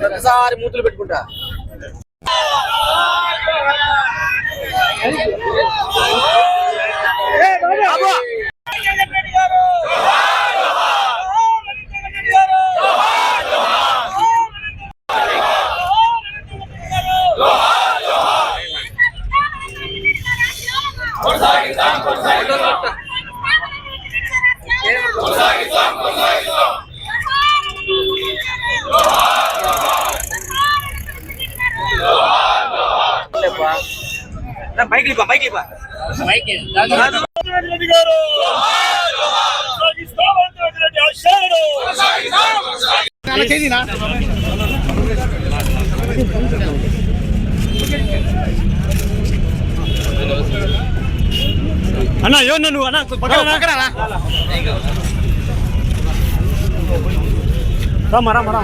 ప్రతిసారి మూతులు పెట్టుకుంటా బైక్ రెడ్డి గారు! అన్న ఏమన్నా నువ్వు? అన్న పక్కన రామా రామా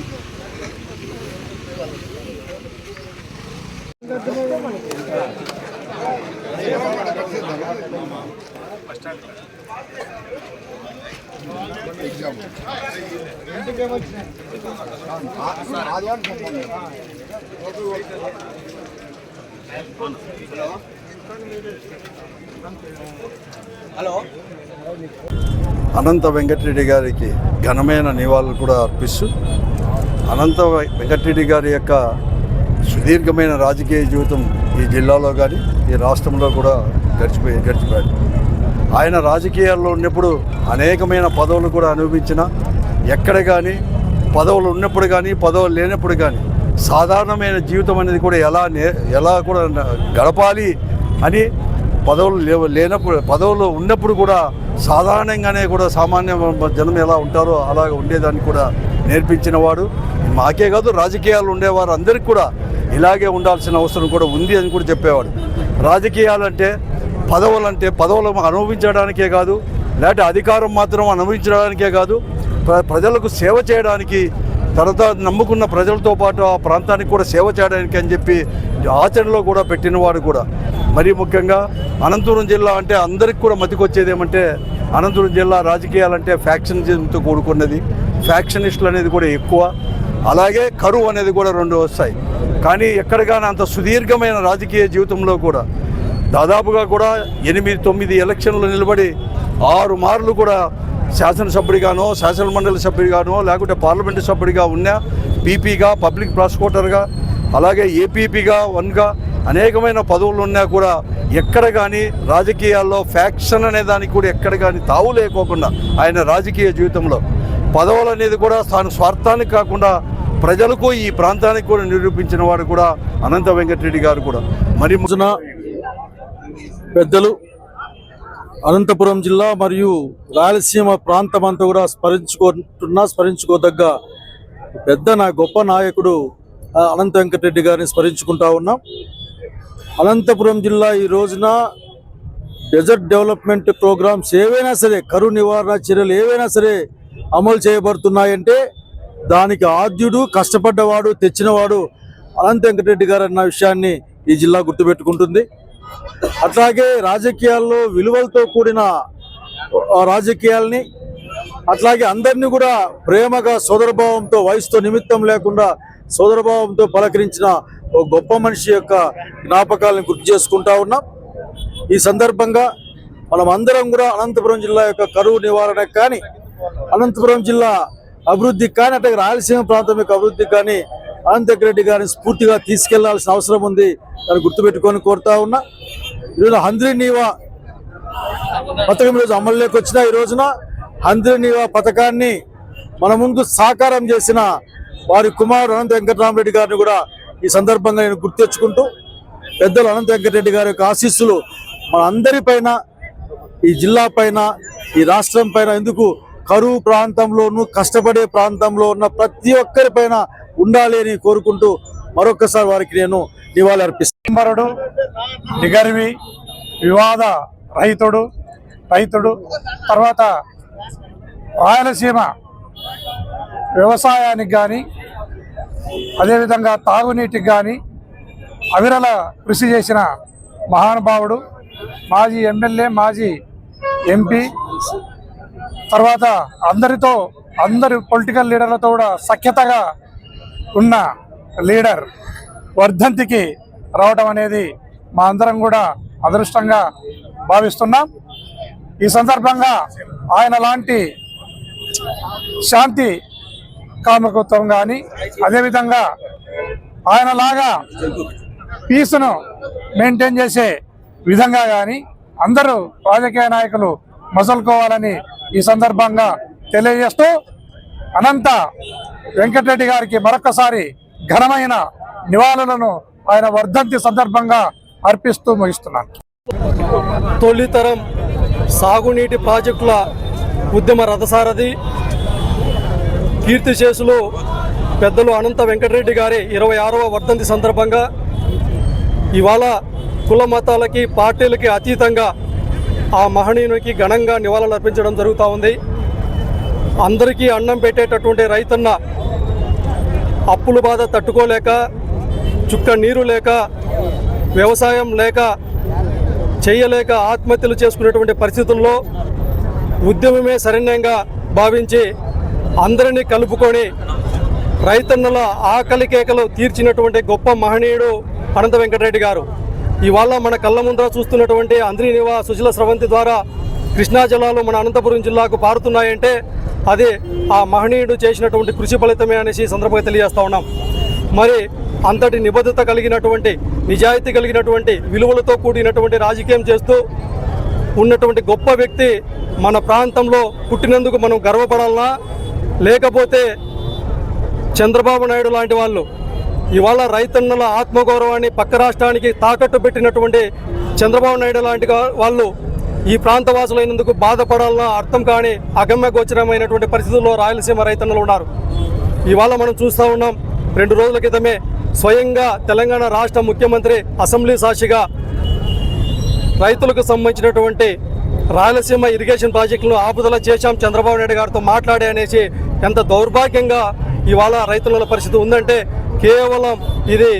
రామా హలో. అనంత వెంకటరెడ్డి గారికి ఘనమైన నివాళులు కూడా అర్పిస్తూ అనంత వెంకటరెడ్డి గారి యొక్క సుదీర్ఘమైన రాజకీయ జీవితం ఈ జిల్లాలో కానీ ఈ రాష్ట్రంలో కూడా గడిచిపోయి గడిచిపోయాడు. ఆయన రాజకీయాల్లో ఉన్నప్పుడు అనేకమైన పదవులు కూడా అనుభవించిన ఎక్కడ కానీ పదవులు ఉన్నప్పుడు కానీ పదవులు లేనప్పుడు కానీ సాధారణమైన జీవితం అనేది కూడా ఎలా ఎలా కూడా గడపాలి అని పదవులు లేవు లేనప్పుడు పదవులు ఉన్నప్పుడు కూడా సాధారణంగానే కూడా సామాన్య జనం ఎలా ఉంటారో అలాగ ఉండేదాన్ని కూడా నేర్పించిన వాడు. మాకే కాదు రాజకీయాలు ఉండేవారు అందరికీ కూడా ఇలాగే ఉండాల్సిన అవసరం కూడా ఉంది అని కూడా చెప్పేవాడు. రాజకీయాలంటే పదవులంటే పదవులు అనుభవించడానికే కాదు లేకపోతే అధికారం మాత్రం అనుభవించడానికే కాదు ప్ర- ప్రజలకు సేవ చేయడానికి తర్వాత నమ్ముకున్న ప్రజలతో పాటు ఆ ప్రాంతానికి కూడా సేవ చేయడానికి అని చెప్పి ఆచరణలో కూడా పెట్టినవాడు కూడా. మరీ ముఖ్యంగా అనంతపురం జిల్లా అంటే అందరికి కూడా మతికొచ్చేది ఏమంటే అనంతపురం జిల్లా రాజకీయాలంటే ఫ్యాక్షనిజంతో కూడుకున్నది. ఫ్యాక్షనిస్టులు అనేది కూడా ఎక్కువ. అలాగే కరువు అనేది కూడా రెండు వస్తాయి. కానీ ఎక్కడ కానీ అంత సుదీర్ఘమైన రాజకీయ జీవితంలో కూడా దాదాపుగా కూడా ఎనిమిది తొమ్మిది ఎలక్షన్లు నిలబడి ఆరు మార్లు కూడా శాసనసభ్యుడిగానో శాసనమండలి సభ్యుడిగానో లేకుంటే పార్లమెంటు సభ్యుడిగా ఉన్నా పీపీగా పబ్లిక్ ప్రాసిక్యూటర్గా అలాగే ఏపీపీగా వన్గా అనేకమైన పదవులు ఉన్నా కూడా ఎక్కడ కానీ రాజకీయాల్లో ఫ్యాక్షన్ అనే దానికి కూడా ఎక్కడ కానీ తావు లేకోకుండా ఆయన రాజకీయ జీవితంలో పదవులు అనేది కూడా తాను స్వార్థానికి కాకుండా ప్రజలకు ఈ ప్రాంతానికి కూడా నిరూపించిన వాడు కూడా అనంత వెంకటరెడ్డి గారు కూడా. మరి రోజున పెద్దలు అనంతపురం జిల్లా మరియు రాయలసీమ ప్రాంతం అంతా కూడా స్మరించుకుంటున్నా స్మరించుకోదగ్గ పెద్ద నా గొప్ప నాయకుడు అనంత వెంకటరెడ్డి గారిని స్మరించుకుంటా ఉన్నాం. అనంతపురం జిల్లా ఈ రోజున డెజర్ట్ డెవలప్మెంట్ ప్రోగ్రామ్స్ ఏవైనా సరే కరువు నివారణ చర్యలు ఏవైనా సరే అమలు చేయబడుతున్నాయంటే దానికి ఆద్యుడు కష్టపడ్డవాడు తెచ్చినవాడు అనంత వెంకటరెడ్డి గారు అన్న విషయాన్ని ఈ జిల్లా గుర్తుపెట్టుకుంటుంది. అట్లాగే రాజకీయాల్లో విలువలతో కూడిన రాజకీయాల్ని అట్లాగే అందరినీ కూడా ప్రేమగా సోదరభావంతో వయసుతో నిమిత్తం లేకుండా సోదరభావంతో పలకరించిన ఒక గొప్ప మనిషి యొక్క జ్ఞాపకాలను గుర్తు చేసుకుంటా ఉన్నాం. ఈ సందర్భంగా మనం అందరం కూడా అనంతపురం జిల్లా యొక్క కరువు నివారణ కానీ అనంతపురం జిల్లా అభివృద్ధికి కానీ అట్లాగే రాయలసీమ ప్రాంతం యొక్క అభివృద్ధికి కానీ అనంతక్ రెడ్డి గారిని స్ఫూర్తిగా తీసుకెళ్ళాల్సిన అవసరం ఉంది దాన్ని గుర్తుపెట్టుకొని కోరుతా ఉన్నా. ఈరోజు హంద్రి నీవా పథకం ఈరోజు అమల్లోకి వచ్చిన ఈ రోజున హంద్రి నీవా పథకాన్ని మన ముందు సాకారం చేసిన వారి కుమారుడు అనంత వెంకటరామరెడ్డి గారిని కూడా ఈ సందర్భంగా నేను గుర్తెచ్చుకుంటూ పెద్దలు అనంత వెంకటరెడ్డి గారి యొక్క ఆశీస్సులు మన అందరిపైన ఈ జిల్లా పైన ఈ రాష్ట్రం పైన ఎందుకు కరువు ప్రాంతంలోనూ కష్టపడే ప్రాంతంలో ఉన్న ప్రతి ఒక్కరి పైన ఉండాలి అని కోరుకుంటూ మరొకసారి వారికి నేను నివాళి అర్పిస్తాను నిగర్వి వివాద రైతుడు రైతుడు తర్వాత రాయలసీమ వ్యవసాయానికి కానీ అదేవిధంగా తాగునీటికి కానీ అవిరల కృషి చేసిన మహానుభావుడు మాజీ ఎమ్మెల్యే మాజీ ఎంపీ తర్వాత అందరితో అందరి పొలిటికల్ లీడర్లతో కూడా సఖ్యతగా ఉన్న లీడర్ వర్ధంతికి రావడం అనేది మా అందరం కూడా అదృష్టంగా భావిస్తున్నాం. ఈ సందర్భంగా ఆయన లాంటి శాంతి కామకత్వం కానీ అదేవిధంగా ఆయనలాగా పీస్ను మెయింటైన్ చేసే విధంగా కానీ అందరూ రాజకీయ నాయకులు మసలుకోవాలని ఈ సందర్భంగా తెలియజేస్తూ అనంత వెంకటరెడ్డి గారికి మరొకసారి ఘనమైన నివాళులను ఆయన వర్ధంతి సందర్భంగా అర్పిస్తూ ముగిస్తున్నాను. తొలితరం సాగునీటి ప్రాజెక్టుల ఉద్యమ రథసారథి కీర్తి చేసులు పెద్దలు అనంత వెంకటరెడ్డి గారి ఇరవై ఆరవ వర్ధంతి సందర్భంగా ఇవాళ కుల మతాలకి పార్టీలకి అతీతంగా ఆ మహనీయునికి ఘనంగా నివాళులు అర్పించడం జరుగుతూ ఉంది. అందరికీ అన్నం పెట్టేటటువంటి రైతన్న అప్పుల బాధ తట్టుకోలేక చుక్క నీరు లేక వ్యవసాయం లేక చేయలేక ఆత్మహత్యలు చేసుకునేటువంటి పరిస్థితుల్లో ఉద్యమమే శరణ్యంగా భావించి అందరినీ కలుపుకొని రైతన్నల ఆకలి కేకలు తీర్చినటువంటి గొప్ప మహనీయుడు అనంత వెంకటరెడ్డి గారు. ఇవాళ మన కళ్ళ ముందర చూస్తున్నటువంటి అంద్రీనివా సుజల స్రవంతి ద్వారా కృష్ణా జలాలు మన అనంతపురం జిల్లాకు పారుతున్నాయంటే అది ఆ మహనీయుడు చేసినటువంటి కృషి ఫలితమే అనేసి సందర్భంగా తెలియజేస్తా ఉన్నాం. మరి అంతటి నిబద్ధత కలిగినటువంటి నిజాయితీ కలిగినటువంటి విలువలతో కూడినటువంటి రాజకీయం చేస్తూ ఉన్నటువంటి గొప్ప వ్యక్తి మన ప్రాంతంలో పుట్టినందుకు మనం గర్వపడాలనా? లేకపోతే చంద్రబాబు నాయుడు లాంటి వాళ్ళు ఇవాళ రైతన్నల ఆత్మగౌరవాన్ని పక్క రాష్ట్రానికి తాకట్టు పెట్టినటువంటి చంద్రబాబు నాయుడు లాంటి వాళ్ళు ఈ ప్రాంతవాసులైనందుకు బాధపడాలన్న అర్థం కాని అగమ్య గోచరమైనటువంటి పరిస్థితుల్లో రాయలసీమ రైతన్నలు ఉన్నారు. ఇవాళ మనం చూస్తూ ఉన్నాం రెండు రోజుల క్రితమే స్వయంగా తెలంగాణ రాష్ట్ర ముఖ్యమంత్రి అసెంబ్లీ సాక్షిగా రైతులకు సంబంధించినటువంటి రాయలసీమ ఇరిగేషన్ ప్రాజెక్టులను ఆపుదల చేశాం చంద్రబాబు నాయుడు గారితో మాట్లాడే అనేసి ఎంత దౌర్భాగ్యంగా ఇవాళ రైతుల పరిస్థితి ఉందంటే కేవలం ఇది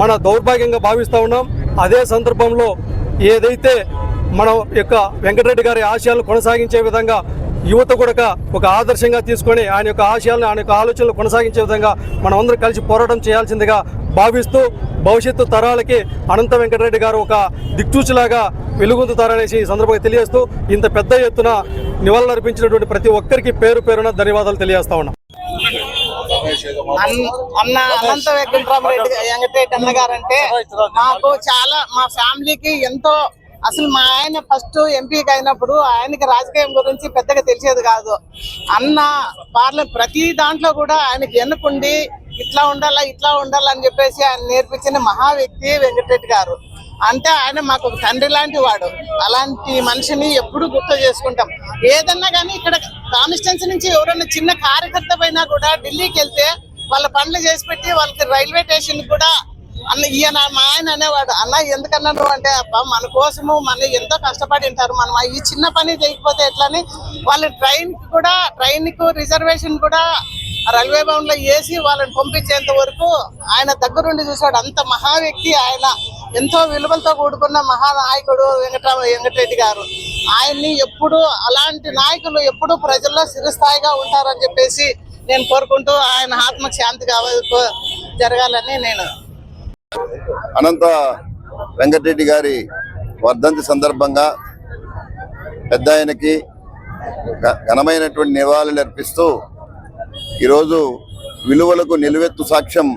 మన దౌర్భాగ్యంగా భావిస్తూ ఉన్నాం. అదే సందర్భంలో ఏదైతే మన యొక్క వెంకటరెడ్డి గారి ఆశయాలను కొనసాగించే విధంగా యువత కూడా ఒక ఆదర్శంగా తీసుకొని ఆయన యొక్క ఆశయాలను ఆయన యొక్క ఆలోచనలు కొనసాగించే విధంగా మనం అందరూ కలిసి పోరాటం చేయాల్సిందిగా భావిస్తూ భవిష్యత్తు తరాలకి అనంత వెంకటరెడ్డి గారు ఒక దిక్చూచిలాగా వెలుగొందుతారనేసి ఈ సందర్భంగా తెలియజేస్తూ ఇంత పెద్ద ఎత్తున నివాళులర్పించినటువంటి ప్రతి ఒక్కరికి పేరు పేరున ధన్యవాదాలు తెలియజేస్తా ఉన్నాం. అన్న అన్న అనంత వెంకటరామరెడ్డి వెంకటరెడ్డి అన్న గారంటే మాకు చాలా మా ఫ్యామిలీకి ఎంతో అసలు మా ఆయన ఫస్ట్ ఎంపీకి అయినప్పుడు ఆయనకి రాజకీయం గురించి పెద్దగా తెలిసేది కాదు. అన్న పార్లమెంట్ ప్రతి దాంట్లో కూడా ఆయనకి ఎన్నుకుండి ఇట్లా ఉండాలా ఇట్లా ఉండాలని చెప్పేసి ఆయన నేర్పించిన మహా వ్యక్తి వెంకటరెడ్డి గారు. అంటే ఆయన మాకు ఒక తండ్రి లాంటి వాడు. అలాంటి మనిషిని ఎప్పుడు గుర్తు చేసుకుంటాం. ఏదన్నా కానీ ఇక్కడ కాన్స్టిట్యున్సీ నుంచి ఎవరైనా చిన్న కార్యకర్త పైన కూడా ఢిల్లీకి వెళ్తే వాళ్ళ పనులు చేసి పెట్టి వాళ్ళకి రైల్వే స్టేషన్ కూడా అన్న ఈయన మా ఆయన అనేవాడు. అన్న ఎందుకన్నా నువ్వు? అంటే అబ్బా మన కోసము మన ఎంతో కష్టపడి ఉంటారు. మనం ఈ చిన్న పని చేయకపోతే ఎట్లని వాళ్ళు ట్రైన్ కూడా ట్రైన్కు రిజర్వేషన్ కూడా రైల్వే భవన్లో వేసి వాళ్ళని పంపించేంత వరకు ఆయన దగ్గరుండి చూసాడు అంత మహా వ్యక్తి ఆయన. ఎంతో విలువలతో కూడుకున్న మహానాయకుడు వెంకటరామ వెంకటరెడ్డి గారు. ఆయన్ని ఎప్పుడు అలాంటి నాయకులు ఎప్పుడు ప్రజల్లో చిరస్థాయిగా ఉంటారని చెప్పేసి నేను కోరుకుంటూ ఆయన ఆత్మకు శాంతి కావాలి జరగాలని నేను అనంత వెంకటరెడ్డి గారి వర్ధంతి సందర్భంగా పెద్ద ఆయనకి ఘనమైనటువంటి నివాళులు అర్పిస్తూ ఈరోజు విలువలకు నిలువెత్తు సాక్ష్యం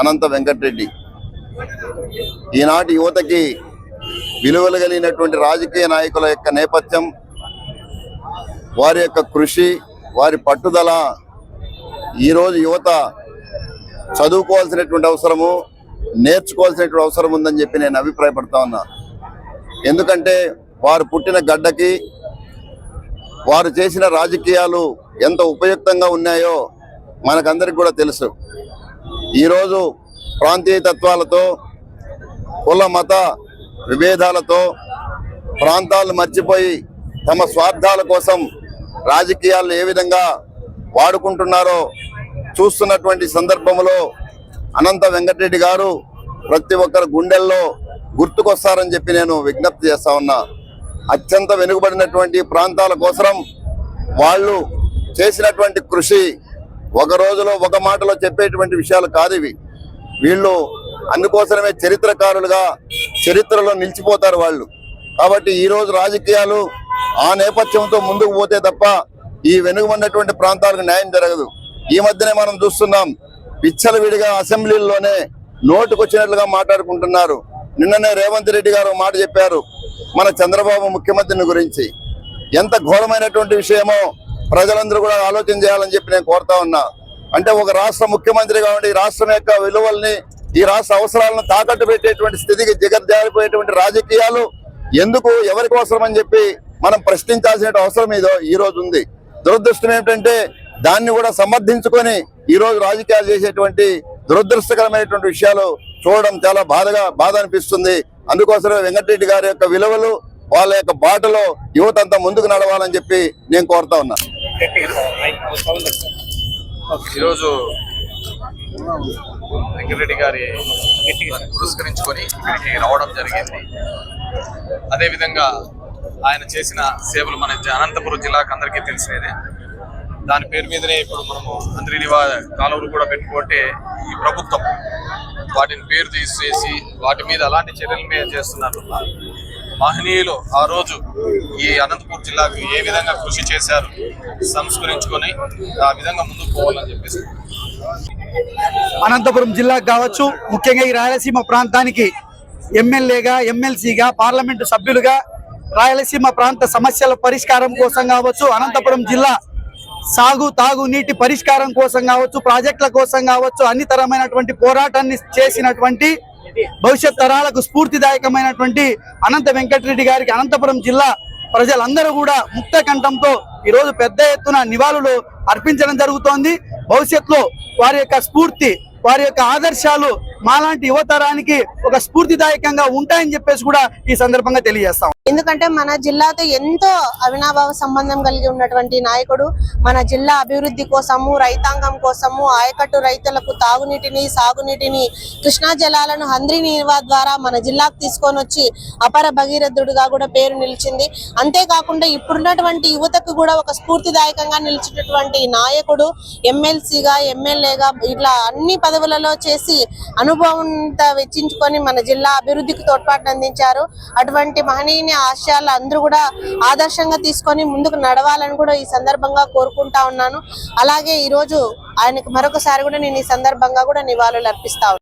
అనంత వెంకటరెడ్డి. ఈనాటి యువతకి విలువలు కలిగినటువంటి రాజకీయ నాయకుల యొక్క నేపథ్యం వారి యొక్క కృషి వారి పట్టుదల ఈరోజు యువత చదువుకోవాల్సినటువంటి అవసరము నేర్చుకోవాల్సినటువంటి అవసరం ఉందని చెప్పి నేను అభిప్రాయపడతా ఉన్నా. ఎందుకంటే వారు పుట్టిన గడ్డకి వారు చేసిన రాజకీయాలు ఎంత ఉపయుక్తంగా ఉన్నాయో మనకందరికి కూడా తెలుసు. ఈరోజు ప్రాంతీయ తత్వాలతో కుల మత విభేదాలతో ప్రాంతాలు మర్చిపోయి తమ స్వార్థాల కోసం రాజకీయాలను ఏ విధంగా వాడుకుంటున్నారో చూస్తున్నటువంటి సందర్భంలో అనంత వెంకటరెడ్డి గారు ప్రతి ఒక్కరి గుండెల్లో గుర్తుకొస్తారని చెప్పి నేను విజ్ఞప్తి చేస్తా ఉన్నా. అత్యంత వెనుకబడినటువంటి ప్రాంతాల కోసం వాళ్ళు చేసినటువంటి కృషి ఒక రోజులో ఒక మాటలో చెప్పేటువంటి విషయాలు కాదు ఇవి. వీళ్ళు అందుకోసమే చరిత్రకారులుగా చరిత్రలో నిలిచిపోతారు వాళ్ళు. కాబట్టి ఈరోజు రాజకీయాలు ఆ నేపథ్యంతో ముందుకు పోతే తప్ప ఈ వెనుకబడినటువంటి ప్రాంతాలకు న్యాయం జరగదు. ఈ మధ్యనే మనం చూస్తున్నాం విచ్చలవిడిగా అసెంబ్లీలోనే నోటుకొచ్చినట్లుగా మాట్లాడుకుంటున్నారు. నిన్ననే రేవంత్ రెడ్డి గారు మాట చెప్పారు మన చంద్రబాబు ముఖ్యమంత్రిని గురించి. ఎంత ఘోరమైనటువంటి విషయమో ప్రజలందరూ కూడా ఆలోచన చేయాలని చెప్పి నేను కోరుతా ఉన్నా. అంటే ఒక రాష్ట్ర ముఖ్యమంత్రిగా ఉండి రాష్ట్రం యొక్క విలువల్ని ఈ రాష్ట్ర అవసరాలను తాకట్టు పెట్టేటువంటి స్థితికి దిగజారిపోయేటువంటి రాజకీయాలు ఎందుకు ఎవరి కోసం అని చెప్పి మనం ప్రశ్నించాల్సిన అవసరం ఏదో ఈ రోజు ఉంది. దురదృష్టం ఏమిటంటే దాన్ని కూడా సమర్థించుకొని ఈ రోజు రాజకీయాలు చేసేటువంటి దురదృష్టకరమైనటువంటి విషయాలు చూడడం చాలా బాధగా బాధ అనిపిస్తుంది. అందుకోసమే వెంకటరెడ్డి గారి యొక్క విలువలు వాళ్ళ యొక్క బాటలో యువత అంతా ముందుకు నడవాలని చెప్పి నేను కోరుతా ఉన్నా. ఈరోజు వెంకటరెడ్డి గారి పురస్కరించుకొని ఇక్కడికి రావడం జరిగింది. అదేవిధంగా ఆయన చేసిన సేవలు మన అనంతపురం జిల్లాకు అందరికీ తెలిసినదే దాని పేరు మీదనే ఇప్పుడు మనము అంద్రినివా కాలువలు కూడా పెట్టుకుంటే ఈ ప్రభుత్వం వాటిని పేరు తీసేసి వాటి మీద అలాంటి చర్యల మీద చేస్తున్నారు మహనీయులు ఆ రోజు ఈ అనంతపురం జిల్లాకు ఏ విధంగా కృషి చేశారు సంస్కరించుకొని ఆ విధంగా ముందుకు పోవాలని చెప్పేసి. అనంతపురం జిల్లాకు కావచ్చు ముఖ్యంగా ఈ రాయలసీమ ప్రాంతానికి ఎమ్మెల్యేగా ఎమ్మెల్సీగా పార్లమెంటు సభ్యులుగా రాయలసీమ ప్రాంత సమస్యల పరిష్కారం కోసం కావచ్చు అనంతపురం జిల్లా సాగు తాగు నీటి పరిష్కారం కోసం కావచ్చు ప్రాజెక్టుల కోసం కావచ్చు అన్ని తరమైనటువంటి పోరాటాన్ని చేసినటువంటి భవిష్యత్ తరాలకు స్ఫూర్తిదాయకమైనటువంటి అనంత వెంకటరెడ్డి గారికి అనంతపురం జిల్లా ప్రజలందరూ కూడా ముక్త కంఠంతో ఈ రోజు పెద్ద ఎత్తున నివాళులు అర్పించడం జరుగుతోంది. భవిష్యత్తులో వారి యొక్క స్ఫూర్తి వారి యొక్క ఆదర్శాలు మాలాంటి యువతరానికి ఒక స్ఫూర్తిదాయకంగా ఉంటాయని చెప్పేసి కూడా ఈ సందర్భంగా తెలియజేస్తాం ఎందుకంటే మన జిల్లాతో ఎంతో అవినాభావ సంబంధం కలిగి ఉన్నటువంటి నాయకుడు మన జిల్లా అభివృద్ధి కోసము రైతాంగం కోసము ఆయకట్టు రైతులకు తాగునీటిని సాగునీటిని కృష్ణా జలాలను హంద్రి నీవా ద్వారా మన జిల్లాకు తీసుకొని వచ్చి అపర భగీరథుడుగా కూడా పేరు నిలిచింది. అంతేకాకుండా ఇప్పుడున్నటువంటి యువతకు కూడా ఒక స్ఫూర్తిదాయకంగా నిలిచినటువంటి నాయకుడు ఎమ్మెల్సీగా ఎమ్మెల్యేగా ఇట్లా అన్ని పదవులలో చేసి అనుభవం వెచ్చించుకొని మన జిల్లా అభివృద్ధికి తోడ్పాటు అందించారు. అటువంటి మహనీయుని ఆశయాలు అందరూ కూడా ఆదర్శంగా తీసుకొని ముందుకు నడవాలని కూడా ఈ సందర్భంగా కోరుకుంటా ఉన్నాను. అలాగే ఈ రోజు ఆయనకు మరొకసారి కూడా నేను ఈ సందర్భంగా కూడా నివాళులు అర్పిస్తా